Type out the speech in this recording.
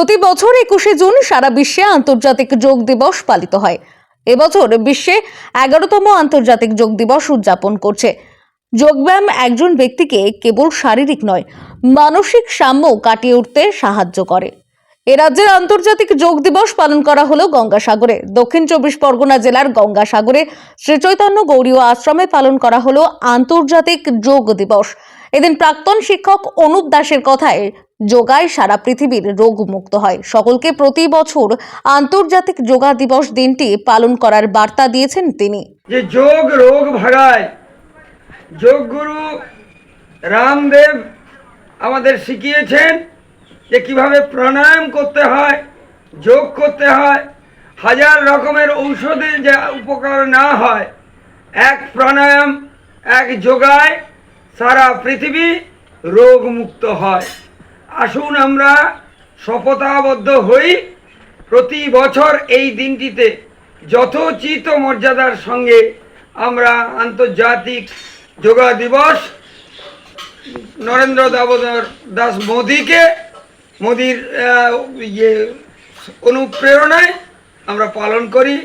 প্রতি বছর একুশে জুন সারা বিশ্বে আন্তর্জাতিক যোগ দিবস পালিত হয়। এবছর বিশ্বে এগারোতম আন্তর্জাতিক যোগ দিবস উদযাপন করছে। যোগব্যায়াম একজন ব্যক্তিকে কেবল শারীরিক নয়, মানসিক সাম্য কাটিয়ে উঠতে সাহায্য করে। এ রাজ্যের আন্তর্জাতিক যোগ দিবস পালন করা হলো গঙ্গাসাগরে। দক্ষিণ চব্বিশ পরগনা জেলার গঙ্গাসাগরে শ্রীচৈতন্য গৌরীয় আশ্রমে পালন করা হলো আন্তর্জাতিক যোগ দিবস। এদিন প্রাক্তন শিক্ষক অনুপ দাসের কথায়, যোগায় সারা পৃথিবীর রোগ মুক্ত হয়। সকলকে প্রতি বছর আন্তর্জাতিক যোগা দিবস দিনটি পালন করার বার্তা দিয়েছেন তিনি। যে যোগ রোগ ভাগায় যোগগুরু রামদেব আমাদের শিখিয়েছেন যে কীভাবে প্রাণায়াম করতে হয়, যোগ করতে হয়, হাজার রকমের ঔষধে যে উপকার না হয়, এক প্রাণায়াম, এক যোগায় সারা পৃথিবী রোগ মুক্ত হয়। আসুন আমরা শপথাবদ্ধ হই প্রতি বছর এই দিনটিতে। যথোচিত মর্যাদার সঙ্গে আমরা আন্তর্জাতিক যোগা দিবস, নরেন্দ্র দামোদর দাস মোদীকে মোদির ইয়ে অনুপ্রেরণায় আমরা পালন করি।